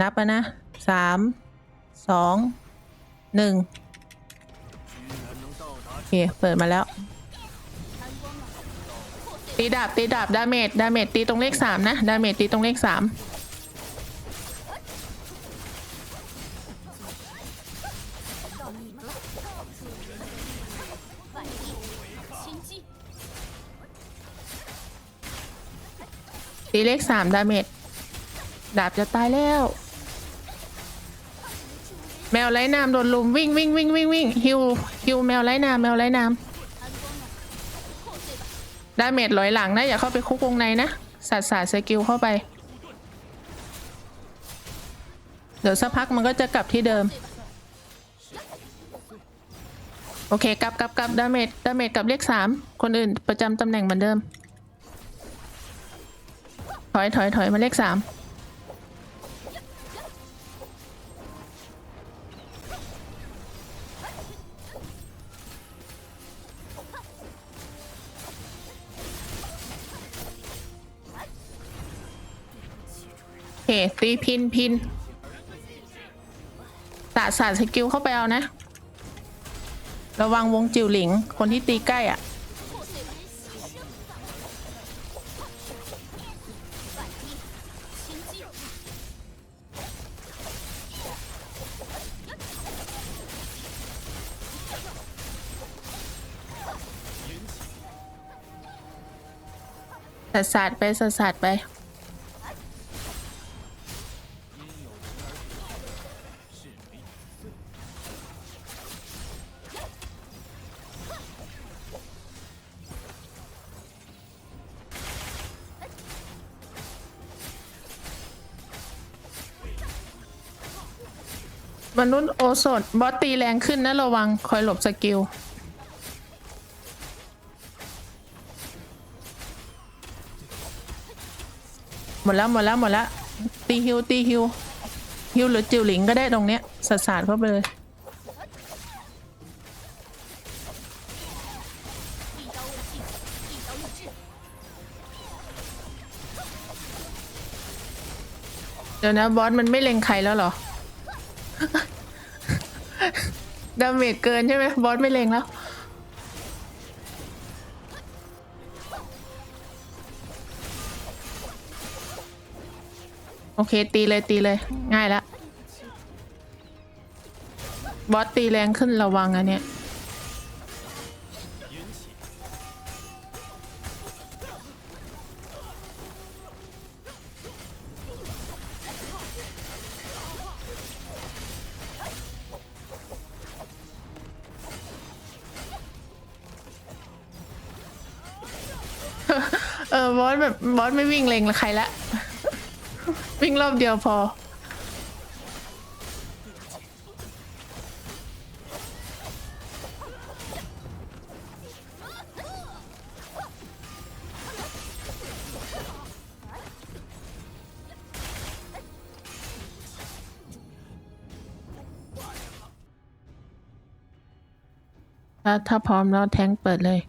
นับแล้นะสามสองหนึ่งโอเค เปิดมาแล้ว ตีดาบตีดาบดาเมจดาเมจตีตรงเลขสามนะดาเมจตีตรงเลขสามตีเลขสามดาเมจดาบจะตายแล้ว แมวไร้น้ำโดนลุมวิ่งวิ่งวิ่งวิ่งวิ่งฮิวฮิวแมวไร้น้ำแมวไร้น้ำดาเมจลอยหลังนะอย่าเข้าไปคุกวงในนะสัดสาดสกิลเข้าไป เดี๋ยวสักพักมันก็จะกลับที่เดิม โอเคกลับกลับกลับดาเมจดาเมจกับเลขสามคนอื่นประจำตำแหน่งเหมือนเดิม ถอยถอยถอยมาเลขสาม คตีพินพินสะดสาสกิลเข้าไปเอานะ ระวังวงจิวหลิง คนที่ตีใกล้อะ่ะ สาดสาไปสาดสาดไป นุษย์โอสดบอสตีแรงขึ้นนะระวังคอยหลบสกิล หมดแล้วหมดแล้วหมดแล้ว ตีฮิวตีฮิวฮิวหรือจิวหลิงก็ได้ตรงเนี้ยสาดสาดเข้าไปเลย เดี๋ยวนะบอสมันไม่เล็งใครแล้วหรอ ดาเมจเกินใช่ไหมบอสไม่เลงแล้ว โอเค ตีเลยตีเลย ง่ายละบอสตีแรงขึ้นระวังอันเนี้ย เออบอสแบบบอสไม่วิ่งเลงใครละ วิ่งรอบเดียวพอ ถ้าถ้าพร้อมแล้วแทงเปิดเลย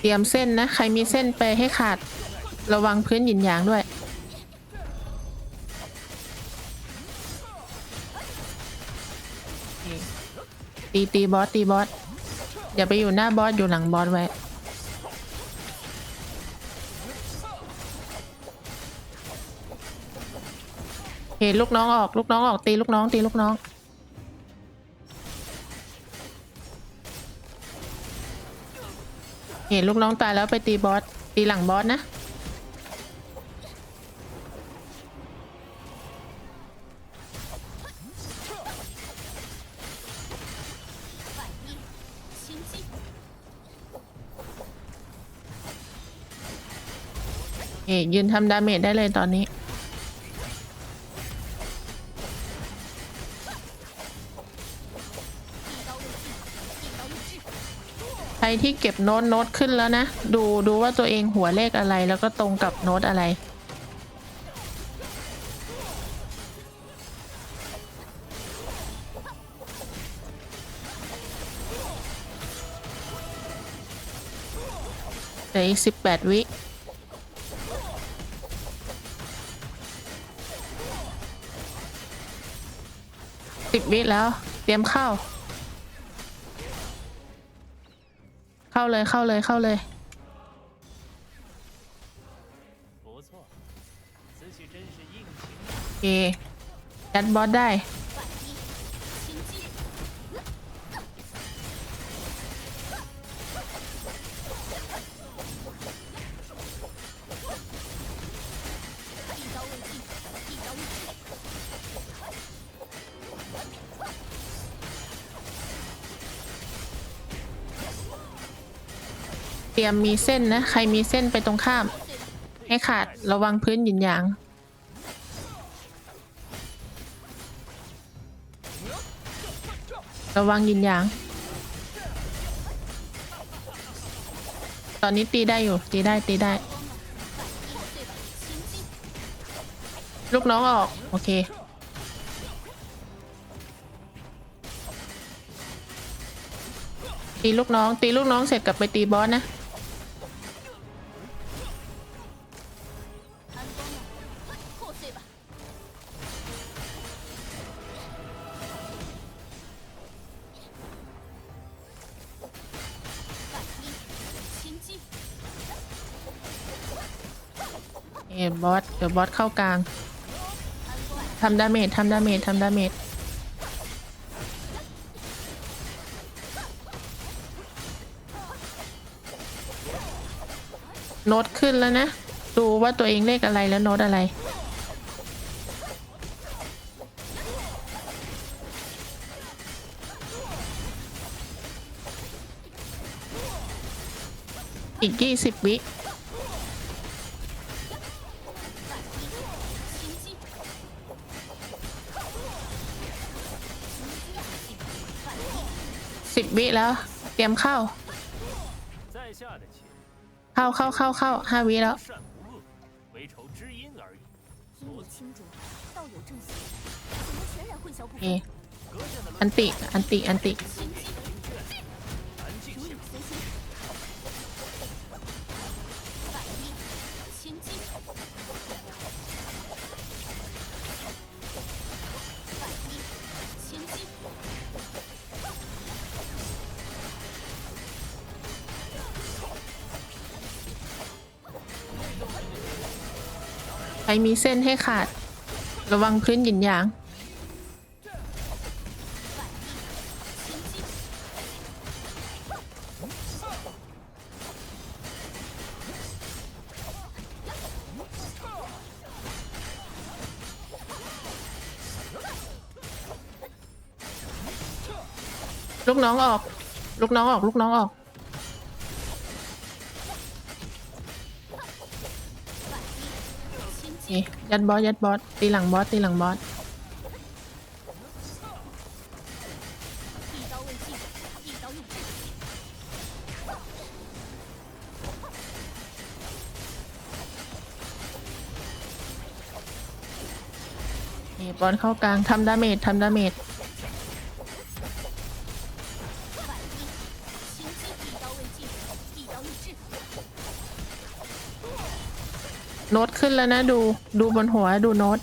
เตรียมเส้นนะ ใครมีเส้นไปให้ขาดระวังพื้นหยินหยางด้วย ตีตีบอสตีบอสอย่าไปอยู่หน้าบอสอยู่หลังบอสไว้เห็นลูกน้องออก ลูกน้องออกตีลูกน้องตีลูกน้อง เห็นลูกน้องตายแล้วไปตีบอส ตีหลังบอสนะ เอ๋ยืนทำดาเมจได้เลยตอนนี้ ที่เก็บโน้ตโน้ตขึ้นแล้วนะ ดูดูว่าตัวเองหัวเลขอะไรแล้วก็ตรงกับโน้ตอะไร เหลืออีกสิบแปดวิสิบวิแล้ว เตรียมเข้า เข้าเลยเข้าเลยเข้าเลยโอเคยัดบอสได้ รียมมีเส้นนะ ใครมีเส้นไปตรงข้าม ให้ขาดระวังพื้นหยินหยางระวังหยินหยาง ตอนนี้ตีได้อยู่ ตีได้ตีได้ ลูกน้องออก โอเค ตีลูกน้อง ตีลูกน้องเสร็จกลับไปตีบอสนะ เอบอสเดี๋ยวบอสเข้ากลางทำดาเมจทำดาเมจทำดาเมจโนดขึ้นแล้วนะ ดูว่าตัวเองเลขอะไรแล้วโนดอะไร อีกยี่สิบวิิบวิแล้ว เตรียมเข้า เข้าเข้าเข้าเข้าห้าวิแล้วอันติ อันติ อันติ ใครมีเส้นให้ขาด ระวังพื้นหยินหยาง，ลูกน้องออก ลูกน้องออก ลูกน้องออก ยัดบอสยัดบอสตีหลังบอสตีหลังบอสบอสเข้ากลางทำดาเมจทำดาเมจ โน้ตขึ้นแล้วนะดูดูบนหัวดูโน้ต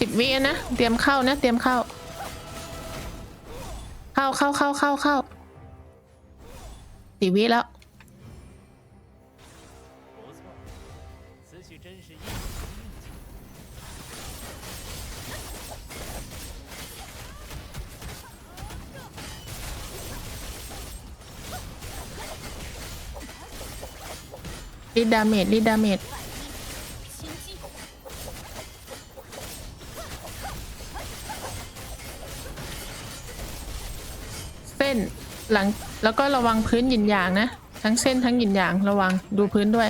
สิบวีนะ เตรียมเข้านะ เตรียมเข้า เข้าเข้าเข้าเข้าเข้า ติวิแล้ว ลิดดาเมจลิดดาเมจเส้น หลังแล้วก็ระวังพื้นหยินหยางนะ ทั้งเส้นทั้งหยินหยางระวังดูพื้นด้วย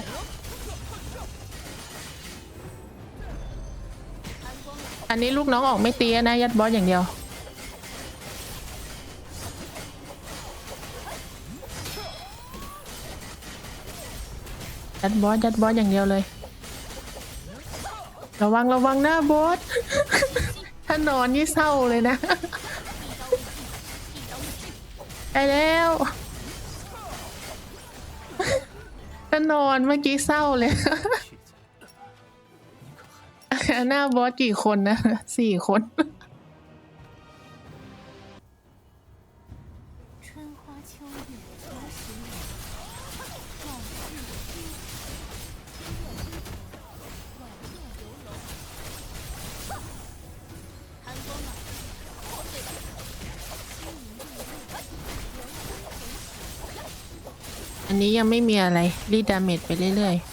อันนี้ลูกน้องออกไม่เตี้ยนะ ยัดบอสอย่างเดียว ยัดบอสยัดบอสอย่างเดียวเลย ระวังระวังหน้าบอสถ้านอนนี่เศร้าเลยนะ ไปแล้ว ก็นอนเมื่อกี้เศร้าเลย，หน้าบอสกี่คนนะ สี่คน อันนี้ยังไม่มีอะไร รีดดาเมจไปเรื่อยๆ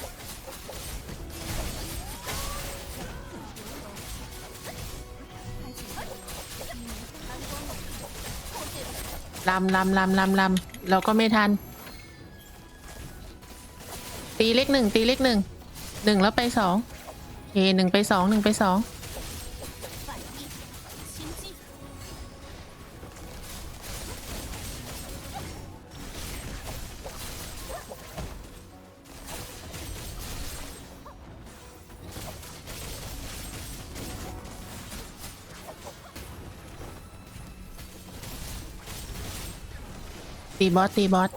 ลำลำลำลำลำเราก็ไม่ทัน ตีเลขหนึ่งตีเลขหนึ่งหนึ่งแล้วไปสองเอหนึ่งไปสองหนึ่งไปสอง ตีบอสตีบอส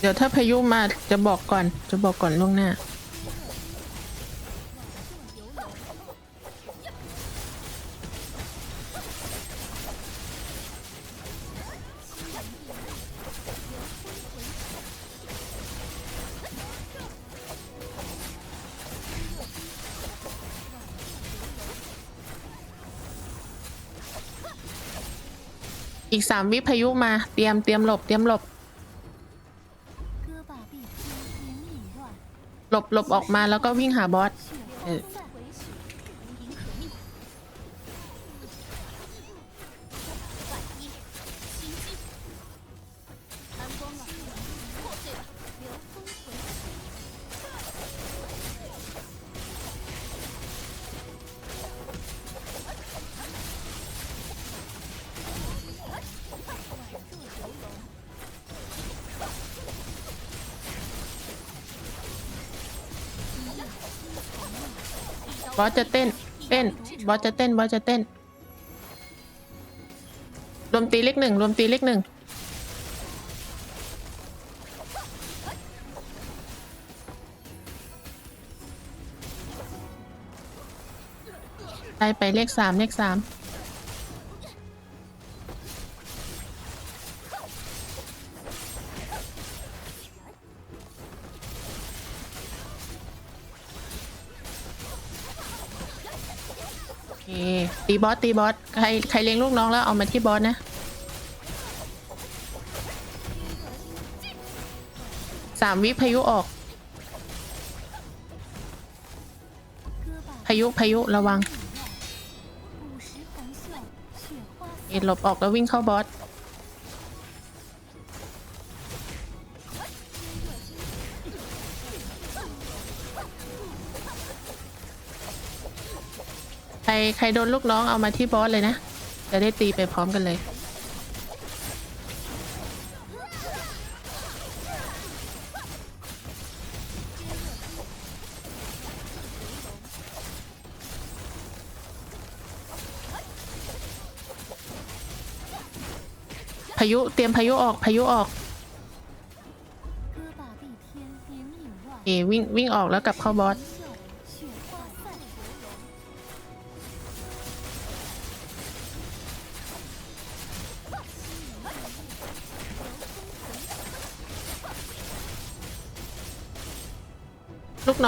เดี๋ยวถ้าพายุมาจะบอกก่อน จะบอกก่อนล่วงหน้า อีกสามวิพายุมาเตรียมเตรียมหลบเตรียมหลบ หลบหลบออกมาแล้วก็วิ่งหาบอสเออ บอสจะเต้น เต้น บอสจะเต้น บอสจะเต้น รวมตีเลขหนึ่ง รวมตีเลขหนึ่ง ไปไปเลขสามเลขสามีบอสตีบอสใครใครเลี้ยงลูกน้องแล้วเอามาที่บอสนะสามวิพายุออก พายุพายุระวังเอ็ดหลบออกแล้ววิ่งเข้าบอส ใครโดนลูกน้องเอามาที่บอสเลยนะ จะได้ตีไปพร้อมกันเลย พายุเตรียมพายุออกพายุออกเอวิ่งวิ่งออกแล้วกลับเข้าบอส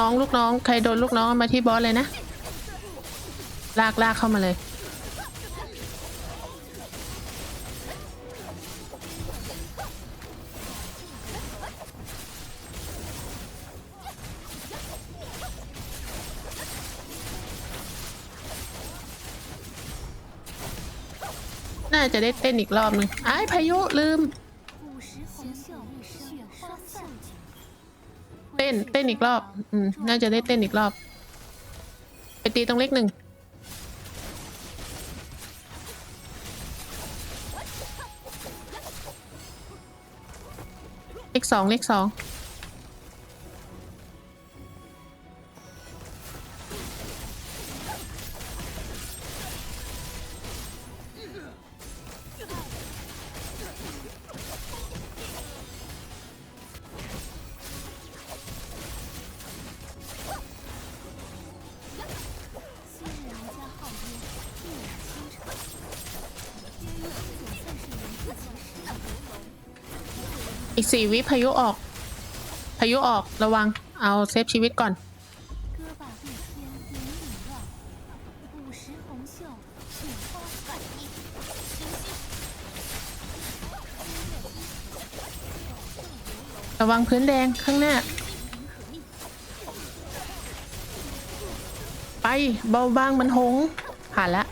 องลูกน้อง ใครโดนลูกน้องมาที่บอสเลยนะ ลากลากเข้ามาเลย น่าจะได้เต้นอีกรอบหนึ่งไอ้พายุลืม ต้นเต้นอีกรอบ อืม น่าจะได้เต้นอีกรอบ ไปตีตรงเลขหนึ่ง เลขสองเลขสอง อีกสี่วิพายุออก พายุออกระวัง เอาเซฟชีวิตก่อน ระวังพื้นแดงข้างหน้า ไปเบาบางมันหง ผ่านแล้ว